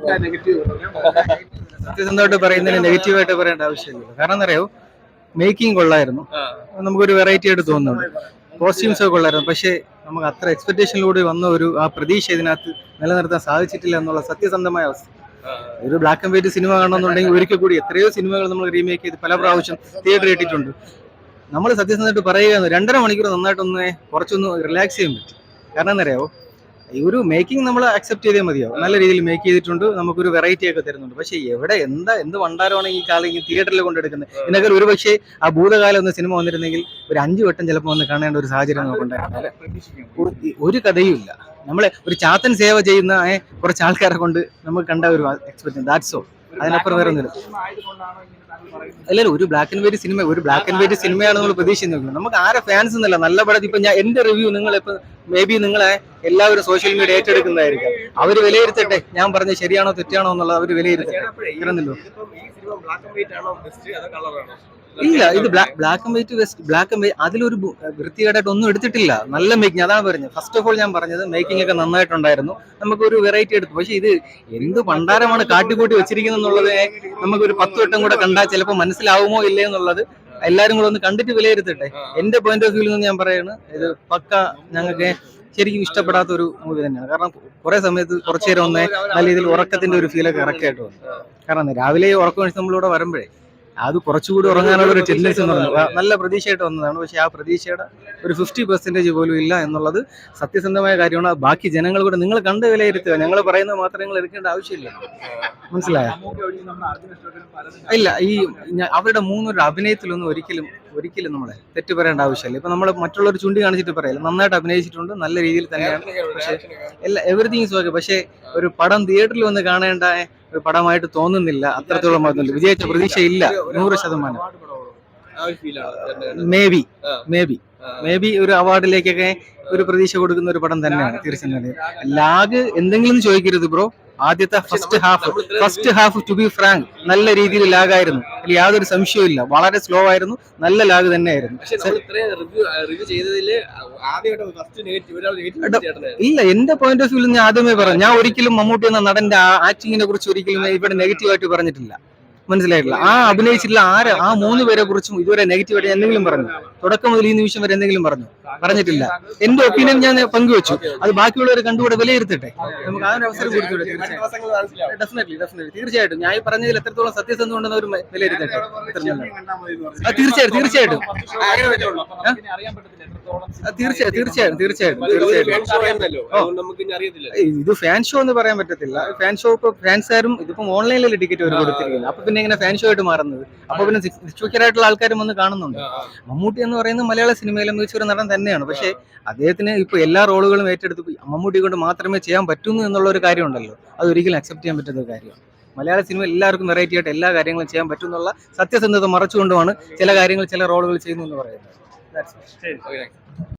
സത്യസന്ധമായിട്ട് പറയുന്നതിന് നെഗറ്റീവായിട്ട് പറയേണ്ട ആവശ്യമില്ല കാരണം എന്നറിയോ മേക്കിംഗ് കൊള്ളായിരുന്നു. നമുക്കൊരു വെറൈറ്റി ആയിട്ട് തോന്നുന്നുണ്ട്. കോസ്റ്റ്യൂംസ് ഒക്കെ കൊള്ളായിരുന്നു. പക്ഷേ നമുക്ക് അത്ര എക്സ്പെക്ടേഷനിലൂടെ വന്ന ഒരു ആ പ്രതീക്ഷ ഇതിനകത്ത് നിലനിർത്താൻ സാധിച്ചിട്ടില്ല എന്നുള്ള സത്യസന്ധമായ അവസ്ഥ. ഒരു ബ്ലാക്ക് ആൻഡ് വൈറ്റ് സിനിമ കാണണമെന്നുണ്ടെങ്കിൽ ഒരിക്കൽ കൂടി എത്രയോ സിനിമകൾ നമ്മൾ റീമേക്ക് ചെയ്ത് പല പ്രാവശ്യം തിയേറ്ററിൽ ഇട്ടിട്ടുണ്ട്. നമ്മൾ സത്യസന്ധമായിട്ട് പറയുകയാണ് രണ്ടര മണിക്കൂർ നന്നായിട്ടൊന്ന് കുറച്ചൊന്ന് റിലാക്സ് ചെയ്യാൻ പറ്റും. കാരണം എന്നറിയാവോ ഈ ഒരു മേക്കിംഗ് നമ്മൾ അക്സെപ്റ്റ് ചെയ്തേ മതിയോ? നല്ല രീതിയിൽ മേക്ക് ചെയ്തിട്ടുണ്ട് നമുക്കൊരു വെറൈറ്റി ഒക്കെ തരുന്നുണ്ട്. പക്ഷെ എവിടെ എന്താ എന്ത് വണ്ടാരമാണ് ഈ കാലം ഈ തിയേറ്ററിൽ കൊണ്ടെടുക്കുന്നത്? ഇതിനൊക്കെ ഒരു പക്ഷേ ആ ഭൂതകാലം ഒന്ന് സിനിമ വന്നിരുന്നെങ്കിൽ ഒരു അഞ്ചു വട്ടം ചിലപ്പോൾ ഒന്ന് കാണേണ്ട ഒരു സാഹചര്യം നമുക്കുണ്ടായിരുന്നു. ഒരു- കഥയുമില്ല കഥയും ഇല്ല. നമ്മളെ ഒരു ചാത്തൻ സേവ ചെയ്യുന്ന കുറച്ച് ആൾക്കാരെ കൊണ്ട് നമുക്ക് കണ്ട ഒരു എക്സ്പെക്ടേഷൻ ദാറ്റ്സ് ഓൾ അതിനപ്പുറം വേറെ അല്ലല്ല ഒരു ബ്ലാക്ക് ആൻഡ് വൈറ്റ് സിനിമ ഒരു ബ്ലാക്ക് ആൻഡ് വൈറ്റ് സിനിമയാണ് നമ്മൾ പ്രതീക്ഷിക്കുന്നത് നമുക്ക് ആരെ ഫാൻസ് എന്നല്ല. നല്ല പടത്തിൽ ഇപ്പൊ ഞാൻ എന്റെ റിവ്യൂ നിങ്ങൾ ഇപ്പൊ മേ ബി നിങ്ങളെ എല്ലാവരും സോഷ്യൽ മീഡിയ ഏറ്റെടുക്കുന്നതായിരിക്കും. അവർ വിലയിരുത്തട്ടെ. ഞാൻ പറഞ്ഞ ശരിയാണോ തെറ്റാണോ എന്നുള്ളത് അവർ വിലയിരുത്തട്ടെ. ഇല്ല ഇത് black and white west black and white അതിലൊരു വൃത്തികേടായിട്ട് ഒന്നും എടുത്തിട്ടില്ല. നല്ല മേക്കിംഗ് അതാണ് പറഞ്ഞത്. ഫസ്റ്റ് ഓഫ് ഓൾ ഞാൻ പറഞ്ഞത് മേക്കിംഗ് ഒക്കെ നന്നായിട്ടുണ്ടായിരുന്നു. നമുക്കൊരു വെറൈറ്റി എടുത്തു. പക്ഷെ ഇത് എന്ത് പണ്ടാരമാണ് കാട്ടിക്കൂട്ടി വെച്ചിരിക്കുന്നത് എന്നുള്ളത് നമുക്കൊരു പത്ത് വട്ടം കൂടെ കണ്ടാൽ ചിലപ്പോൾ മനസ്സിലാവുമോ ഇല്ലേ എന്നുള്ളത് എല്ലാരും കൂടെ ഒന്ന് കണ്ടിട്ട് വിലയിരുത്തട്ടെ. എന്റെ പോയിന്റ് ഓഫ് വ്യൂവിൽ നിന്ന് ഞാൻ പറയാണ് ഇത് പക്ക ഞങ്ങൾക്ക് ശരിക്കും ഇഷ്ടപ്പെടാത്ത ഒരു മൂവി തന്നെയാണ്. കാരണം കുറെ സമയത്ത് കുറച്ചു നേരം ഒന്ന് നല്ല രീതിയിൽ ഉറക്കത്തിന്റെ ഒരു ഫീലൊക്കെ ഇറക്കായിട്ട് വന്നു കാരണം രാവിലെ ഉറക്കം കഴിച്ച് നമ്മളിവിടെ വരുമ്പോഴേ അത് കുറച്ചുകൂടി ഉറങ്ങാനുള്ള ഒരു ടെൻഡൻസ് എന്ന് പറഞ്ഞു നല്ല പ്രതീക്ഷയായിട്ട് വന്നതാണ്. പക്ഷെ ആ പ്രതീക്ഷയുടെ ഒരു ഫിഫ്റ്റി പെർസെന്റേജ് പോലും ഇല്ല എന്നുള്ളത് സത്യസന്ധമായ കാര്യമാണ്. ബാക്കി ജനങ്ങൾ കൂടെ നിങ്ങൾ കണ്ട് വിലയിരുത്തുക. ഞങ്ങൾ പറയുന്നത് മാത്രം നിങ്ങൾ എടുക്കേണ്ട ആവശ്യമില്ല. മനസ്സിലായോ? ഇല്ല ഈ അവരുടെ മൂന്നൊരു അഭിനയത്തിലൊന്നും ഒരിക്കലും ഒരിക്കലും നമ്മളെ തെറ്റ് പറയേണ്ട ആവശ്യമില്ല. ഇപ്പൊ നമ്മൾ മറ്റുള്ളവർ ചൂണ്ടി കാണിച്ചിട്ട് പറയില്ല? നന്നായിട്ട് അഭിനയിച്ചിട്ടുണ്ട് നല്ല രീതിയിൽ തന്നെയാണ്. പക്ഷേ എല്ലാ എവറിഥിങ് ഇസ് ഓക്കെ പക്ഷേ ഒരു പടം തിയേറ്ററിൽ വന്ന് കാണേണ്ട ഒരു പടമായിട്ട് തോന്നുന്നില്ല. അത്രത്തോളം പറഞ്ഞില്ല വിജയിച്ച പ്രതീക്ഷയില്ല. നൂറ് ശതമാനം. Maybe maybe maybe ഒരു അവാർഡിലേക്കൊക്കെ ഒരു പ്രതീക്ഷ കൊടുക്കുന്ന ഒരു പടം തന്നെയാണ് തീർച്ചയായും. ലാഗ് എന്തെങ്കിലും ചോദിക്കരുത് ബ്രോ. ആദ്യത്തെ first half first half to be frank നല്ല രീതിയിൽ ലാഗായിരുന്നു. അതിൽ യാതൊരു സംശയവും ഇല്ല വളരെ സ്ലോ ആയിരുന്നു. നല്ല ലാഗ് തന്നെയായിരുന്നു. ഇല്ല എന്റെ പോയിന്റ് ഓഫ് വ്യൂ ഞാൻ ആദ്യമേ പറഞ്ഞു. ഞാൻ ഒരിക്കലും മമ്മൂട്ടി എന്ന നടന്റെ ആക്ടിങ്ങിനെ കുറിച്ച് ഒരിക്കലും ഇവിടെ നെഗറ്റീവായിട്ട് പറഞ്ഞിട്ടില്ല. മനസ്സിലായിട്ടില്ല. ആ അഭിനയിച്ചിട്ടുള്ള ആര്? ആ മൂന്ന് പേരെ കുറിച്ചും ഇതുവരെ നെഗറ്റീവ് ആയിട്ട് എന്തെങ്കിലും പറഞ്ഞു? തുടക്കം മുതൽ ഈ നിമിഷം വരെ എന്തെങ്കിലും പറഞ്ഞു? പറഞ്ഞിട്ടില്ല. എന്റെ ഒപ്പീനിയൻ ഞാൻ പങ്കുവെച്ചു. അത് ബാക്കിയുള്ളവരെ കണ്ടുകൂടെ വിലയിരുത്തട്ടെ? നമുക്ക് ആ ഒരു അവസരം കൊടുത്തൂടെ തീർച്ചയായും. ഡെഫിനറ്റ്ലി ഡെഫിനറ്റ്ലി തീർച്ചയായിട്ടും. ഞാൻ ഈ പറഞ്ഞതിൽ എത്രത്തോളം സത്യസന്ധം ഉണ്ടെന്ന് അവർ വിലയിരുത്തട്ടെ? തീർച്ചയായിട്ടും തീർച്ചയായിട്ടും. തീർച്ചയായും തീർച്ചയായും തീർച്ചയായും അറിയത്തില്ല. ഇത് ഫാൻ ഷോ എന്ന് പറയാൻ പറ്റത്തില്ല. ഫാൻ ഷോ ഇപ്പൊ ഫാൻസാരും ഇതിപ്പോ ഓൺലൈനിൽ ടിക്കറ്റ് അവർ കൊടുത്തിരിക്കുന്നത് അപ്പൊ പിന്നെ ഇങ്ങനെ ഫാൻ ഷോ ആയിട്ട് മാറുന്നത്. അപ്പൊ പിന്നെ ആയിട്ടുള്ള ആൾക്കാരും വന്ന് കാണുന്നുണ്ട്. മമ്മൂട്ടി എന്ന് പറയുന്നത് മലയാള സിനിമയിലെ മികച്ച ഒരു നടൻ തന്നെയാണ്. പക്ഷേ അദ്ദേഹത്തിന് ഇപ്പൊ എല്ലാ റോളുകളും ഏറ്റെടുത്ത് മമ്മൂട്ടി കൊണ്ട് മാത്രമേ ചെയ്യാൻ പറ്റുന്നു എന്നുള്ള ഒരു കാര്യമുണ്ടല്ലോ. അത് ഒരിക്കലും അക്സെപ്റ്റ് ചെയ്യാൻ പറ്റുന്ന ഒരു കാര്യമാണ്. മലയാള സിനിമ എല്ലാവർക്കും വെറൈറ്റി ആയിട്ട് എല്ലാ കാര്യങ്ങളും ചെയ്യാൻ പറ്റുന്നുള്ള സത്യസന്ധത മറച്ചുകൊണ്ടുമാണ് ചില കാര്യങ്ങൾ ചില റോളുകൾ ചെയ്യുന്നു എന്ന് പറയുന്നത്. That's it. Okay.